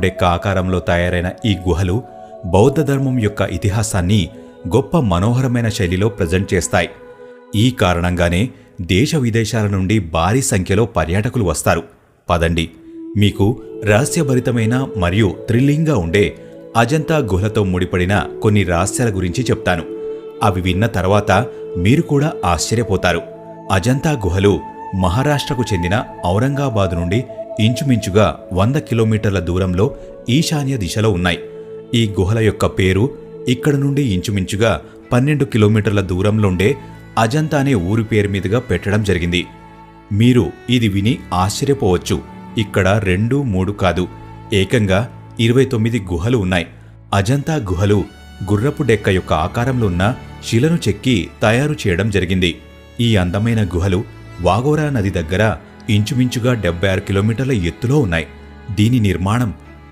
డెక్క ఆకారంలో తయారైన ఈ గుహలు బౌద్ధ ధర్మం యొక్క ఇతిహాసాన్ని గొప్ప మనోహరమైన శైలిలో ప్రజెంట్ చేస్తాయి. ఈ కారణంగానే దేశ విదేశాల నుండి భారీ సంఖ్యలో పర్యాటకులు వస్తారు. పదండి మీకు రహస్యభరితమైన మరియు థ్రిల్లింగ్గా ఉండే అజంతా గుహలతో ముడిపడిన కొన్ని రహస్యాల గురించి చెప్తాను. అవి విన్న తర్వాత మీరు కూడా ఆశ్చర్యపోతారు. అజంతా గుహలు మహారాష్ట్రకు చెందిన ఔరంగాబాద్ నుండి ఇంచుమించుగా వంద కిలోమీటర్ల దూరంలో ఈశాన్య దిశలో ఉన్నాయి. ఈ గుహల యొక్క పేరు ఇక్కడ నుండి ఇంచుమించుగా పన్నెండు కిలోమీటర్ల దూరంలోండే అజంతా అనే ఊరి పేరు మీదుగా పెట్టడం జరిగింది. మీరు ఇది విని ఆశ్చర్యపోవచ్చు. ఇక్కడ రెండు మూడు కాదు. ఏకంగా ఇరవై తొమ్మిది గుహలు ఉన్నాయి. అజంతా గుహలు గుర్రపు డెక్క యొక్క ఆకారంలో ఉన్న శిలను చెక్కి తయారు చేయడం జరిగింది. ఈ అందమైన గుహలు వాగోరా నది దగ్గర ఇంచుమించుగా డెబ్బై ఆరు కిలోమీటర్ల ఎత్తులో ఉన్నాయి. దీని నిర్మాణం